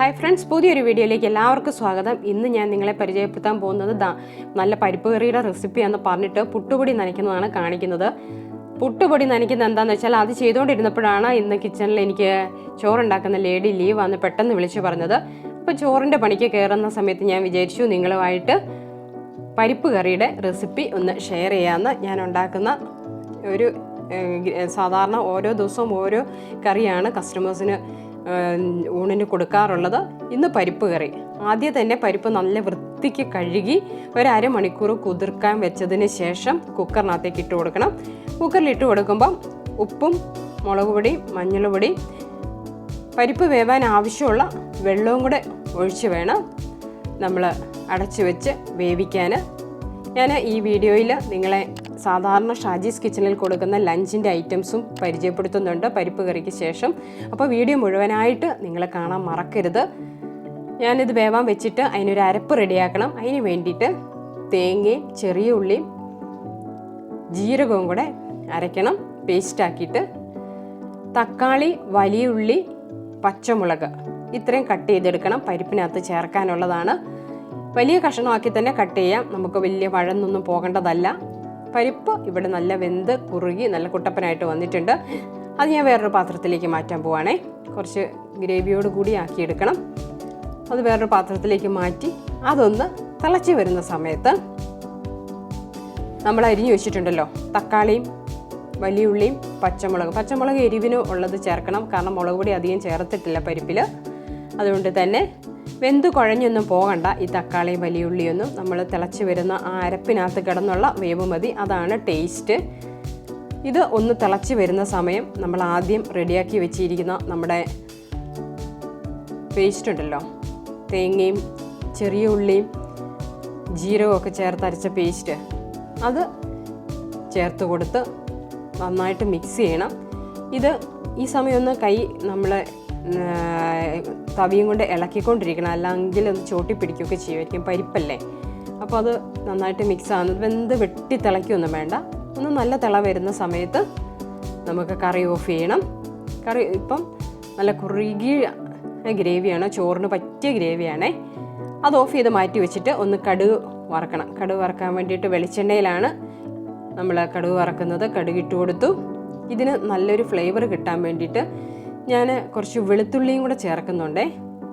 Hi friends പുതിയൊരു വീഡിയോയിലേക്ക് എല്ലാവർക്കും സ്വാഗതം. ഇന്ന് ഞാൻ നിങ്ങളെ പരിചയപ്പെടുത്താൻ പോകുന്നത് ദാ നല്ല പരിപ്പ് കറിയുടെ റെസിപ്പി എന്ന് പറഞ്ഞിട്ട് പുട്ടുപൊടി നനയ്ക്കുന്നതാണ് കാണിക്കുന്നത്. പുട്ടുപൊടി നനയ്ക്കുന്നത് എന്താണെന്ന് വെച്ചാൽ അത് ചെയ്തുകൊണ്ടിരുന്നപ്പോഴാണ് ഇന്ന് കിച്ചണിൽ എനിക്ക് ചോറുണ്ടാക്കുന്ന ലേഡി ലീവ് വന്ന് പെട്ടെന്ന് വിളിച്ചു പറഞ്ഞത്. അപ്പോൾ ചോറിന്റെ പണിക്ക് കയറുന്ന സമയത്ത് ഞാൻ വിചാരിച്ചു നിങ്ങളുമായിട്ട് പരിപ്പ് കറിയുടെ റെസിപ്പി ഒന്ന് ഷെയർ ചെയ്യാമെന്ന് ഞാൻ ഉണ്ടാക്കുന്ന ഒരു സാധാരണ ഓരോ ദിവസവും ഓരോ കറിയാണ് കസ്റ്റമേഴ്സിന് ഊണിന് കൊടുക്കാറുള്ളത് ഇന്ന് പരിപ്പ് കറി. ആദ്യം തന്നെ പരിപ്പ് നല്ല വൃത്തിക്ക് കഴുകി ഒരു അരമണിക്കൂർ കുതിർക്കാൻ വെച്ചതിന് ശേഷം കുക്കറിനകത്തേക്ക് ഇട്ട് കൊടുക്കണം. കുക്കറിൽ ഇട്ട് കൊടുക്കുമ്പം ഉപ്പും മുളക് പൊടി മഞ്ഞൾ പൊടിയും പരിപ്പ് വേവാൻ ആവശ്യമുള്ള വെള്ളവും കൂടെ ഒഴിച്ച് വേണം നമ്മൾ അടച്ചു വെച്ച് വേവിക്കാൻ ഞാൻ ഈ വീഡിയോയിൽ നിങ്ങളെ സാധാരണ ഷാജീസ് കിച്ചണിൽ കൊടുക്കുന്ന ലഞ്ചിന്റെ ഐറ്റംസും പരിചയപ്പെടുത്തുന്നുണ്ട് പരിപ്പ് കറിക്ക് ശേഷം. അപ്പോൾ വീഡിയോ മുഴുവനായിട്ട് നിങ്ങൾ കാണാൻ മറക്കരുത്. ഞാനിത് വേവാൻ വെച്ചിട്ട് അതിനൊരു അരപ്പ് റെഡിയാക്കണം. അതിന് വേണ്ടിയിട്ട് തേങ്ങയും ചെറിയ ഉള്ളിയും ജീരകവും കൂടെ അരയ്ക്കണം. പേസ്റ്റാക്കിയിട്ട് തക്കാളി വലിയ ഉള്ളി പച്ചമുളക് ഇത്രയും കട്ട് ചെയ്തെടുക്കണം. പരിപ്പിനകത്ത് ചേർക്കാനുള്ളതാണ്. വലിയ കഷ്ണമാക്കി തന്നെ കട്ട് ചെയ്യാം. നമുക്ക് വലിയ വഴന്നൊന്നും പോകേണ്ടതല്ല. പരിപ്പ് ഇവിടെ നല്ല വെന്ത് കുറുകി നല്ല കുട്ടപ്പനായിട്ട് വന്നിട്ടുണ്ട്. അത് ഞാൻ വേറൊരു പാത്രത്തിലേക്ക് മാറ്റാൻ പോവാണേ. കുറച്ച് ഗ്രേവിയോട് കൂടി ആക്കിയെടുക്കണം. അത് വേറൊരു പാത്രത്തിലേക്ക് മാറ്റി അതൊന്ന് തിളച്ച് വരുന്ന സമയത്ത് നമ്മൾ അരിഞ്ഞു വെച്ചിട്ടുണ്ടല്ലോ. തക്കാളിയും വലിയ ഉള്ളിയും പച്ചമുളക്. പച്ചമുളക് എരിവിന് ഉള്ളത് ചേർക്കണം. കാരണം മുളക് പൊടി അധികം ചേർത്തിട്ടില്ല പരിപ്പിൽ അതുകൊണ്ട് തന്നെ വെന്ത് കുഴഞ്ഞൊന്നും പോകണ്ട. ഈ തക്കാളിയും വലിയ ഉള്ളിയൊന്നും നമ്മൾ തിളച്ച് വരുന്ന ആ അരപ്പിനകത്ത് കിടന്നുള്ള വേവ് മതി. അതാണ് ടേസ്റ്റ് ഇത് ഒന്ന് തിളച്ച് വരുന്ന സമയം നമ്മൾ ആദ്യം റെഡിയാക്കി വെച്ചിരിക്കുന്ന നമ്മുടെ പേസ്റ്റ് ഉണ്ടല്ലോ. തേങ്ങയും ചെറിയ ഉള്ളിയും ജീരകമൊക്കെ ചേർത്ത് അരച്ച പേസ്റ്റ് അത് ചേർത്ത് കൊടുത്ത് നന്നായിട്ട് മിക്സ് ചെയ്യണം. ഇത് ഈ സമയം ഒന്ന് കൈ നമ്മൾ തവിയും കൊണ്ട് ഇളക്കിക്കൊണ്ടിരിക്കണം. അല്ലെങ്കിൽ ഒന്ന് ചോട്ടി പിടിക്കുകയൊക്കെ ചെയ്യുമായിരിക്കും. പരിപ്പല്ലേ? അപ്പോൾ അത് നന്നായിട്ട് മിക്സ് ആകുന്നത് വെന്ത് വെട്ടി തിളയ്ക്കൊന്നും വേണ്ട. ഒന്ന് നല്ല തിള വരുന്ന സമയത്ത് നമുക്ക് കറി ഓഫ് ചെയ്യണം. കറി ഇപ്പം നല്ല കുറുകിയ ഗ്രേവിയാണ്? ചോറിന് പറ്റിയ ഗ്രേവിയാണേ. അത് ഓഫ് ചെയ്ത് മാറ്റി വെച്ചിട്ട് ഒന്ന് കടുക് വറക്കണം. കടുക് വറക്കാൻ വേണ്ടിയിട്ട് വെളിച്ചെണ്ണയിലാണ് നമ്മൾ കടുക് വറക്കുന്നത്. കടുക് ഇട്ട് കൊടുത്തു. ഇതിന് നല്ലൊരു ഫ്ലേവർ കിട്ടാൻ വേണ്ടിയിട്ട് ഞാൻ കുറച്ച് വെളുത്തുള്ളിയും കൂടെ ചേർക്കുന്നുണ്ടേ.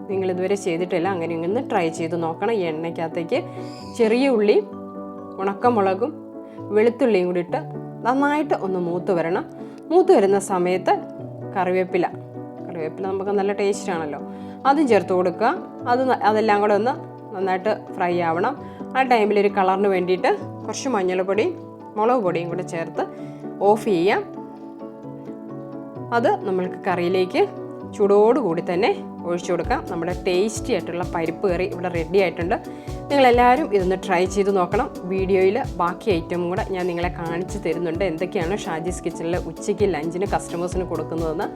നിങ്ങൾ ഇതുവരെ ചെയ്തിട്ടില്ല. അങ്ങനെ ഇങ്ങനെ ട്രൈ ചെയ്ത് നോക്കണം. ഈ എണ്ണയ്ക്കകത്തേക്ക് ചെറിയ ഉള്ളി ഉണക്കമുളകും വെളുത്തുള്ളിയും കൂടി ഇട്ട് നന്നായിട്ട് ഒന്ന് മൂത്ത് വരണം. മൂത്ത് വരുന്ന സമയത്ത് കറിവേപ്പില. കറിവേപ്പില നമുക്ക് നല്ല ടേസ്റ്റ് ആണല്ലോ. അതും ചേർത്ത് കൊടുക്കുക. അത് അതെല്ലാം കൂടെ ഒന്ന് നന്നായിട്ട് ഫ്രൈ ആവണം. ആ ടൈമിൽ ഒരു കളറിന് വേണ്ടിയിട്ട് കുറച്ച് മഞ്ഞൾപ്പൊടിയും മുളക് പൊടിയും കൂടെ ചേർത്ത് ഓഫ് ചെയ്യാം. അത് നമ്മൾക്ക് കറിയിലേക്ക് ചൂടോടുകൂടി തന്നെ ഒഴിച്ചു കൊടുക്കാം. നമ്മുടെ ടേസ്റ്റി ആയിട്ടുള്ള പരിപ്പ് കറി ഇവിടെ റെഡി ആയിട്ടുണ്ട്. നിങ്ങളെല്ലാവരും ഇതൊന്ന് ട്രൈ ചെയ്ത് നോക്കണം. വീഡിയോയിൽ ബാക്കി ഐറ്റം കൂടെ ഞാൻ നിങ്ങളെ കാണിച്ചു തരുന്നുണ്ട്. എന്തൊക്കെയാണ് ഷാജീസ് കിച്ചണിൽ ഉച്ചയ്ക്ക് ലഞ്ചിന് കസ്റ്റമേഴ്സിന് കൊടുക്കുന്നതെന്ന്.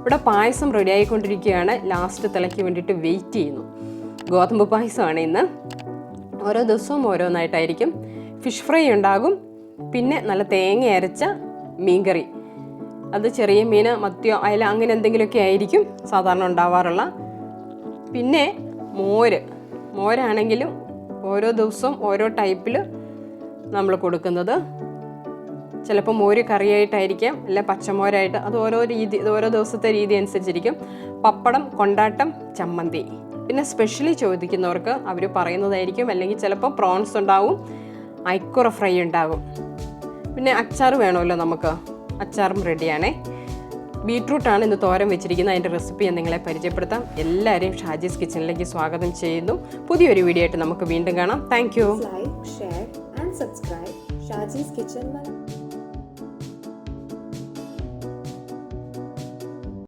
ഇവിടെ പായസം റെഡി ആയിക്കൊണ്ടിരിക്കുകയാണ്. ലാസ്റ്റ് തിളയ്ക്ക് വേണ്ടിയിട്ട് വെയിറ്റ് ചെയ്യുന്നു. ഗോതമ്പ് പായസമാണ് ഇന്ന്. ഓരോ ദിവസവും ഓരോന്നായിട്ടായിരിക്കും. ഫിഷ് ഫ്രൈ ഉണ്ടാകും. പിന്നെ നല്ല തേങ്ങ അരച്ച മീൻകറി. അത് ചെറിയ മീൻ മത്തിയോ അയല അങ്ങനെ എന്തെങ്കിലുമൊക്കെ ആയിരിക്കും സാധാരണ ഉണ്ടാവാറുള്ള. പിന്നെ മോര്. മോരാണെങ്കിലും ഓരോ ദിവസവും ഓരോ ടൈപ്പിൽ നമ്മൾ കൊടുക്കുന്നത്. ചിലപ്പോൾ മോര് കറിയായിട്ടായിരിക്കാം അല്ലെ പച്ചമോരായിട്ട്. അത് ഓരോ രീതി ഓരോ ദിവസത്തെ രീതി അനുസരിച്ചിരിക്കും. പപ്പടം കൊണ്ടാട്ടം ചമ്മന്തി. പിന്നെ സ്പെഷ്യലി ചോദിക്കുന്നവർക്ക് അവർ പറയുന്നതായിരിക്കും. അല്ലെങ്കിൽ ചിലപ്പോൾ പ്രോൺസ് ഉണ്ടാവും ഐക്കുറ ഫ്രൈ ഉണ്ടാകും പിന്നെ അച്ചാർ വേണമല്ലോ നമുക്ക്. അച്ചാറും റെഡിയാണേ. ബീട്രൂട്ടാണ് ഇന്ന് തോരൻ വെച്ചിരിക്കുന്നത്. അതിന്റെ റെസിപ്പി ഞാൻ നിങ്ങളെ പരിചയപ്പെടുത്താം. എല്ലാവരെയും ഷാജീസ് കിച്ചണിലേക്ക് സ്വാഗതം ചെയ്യുന്നു. പുതിയൊരു വീഡിയോ ആയിട്ട് നമുക്ക് വീണ്ടും കാണാം. Thank you. Like share and subscribe Shajees Mala.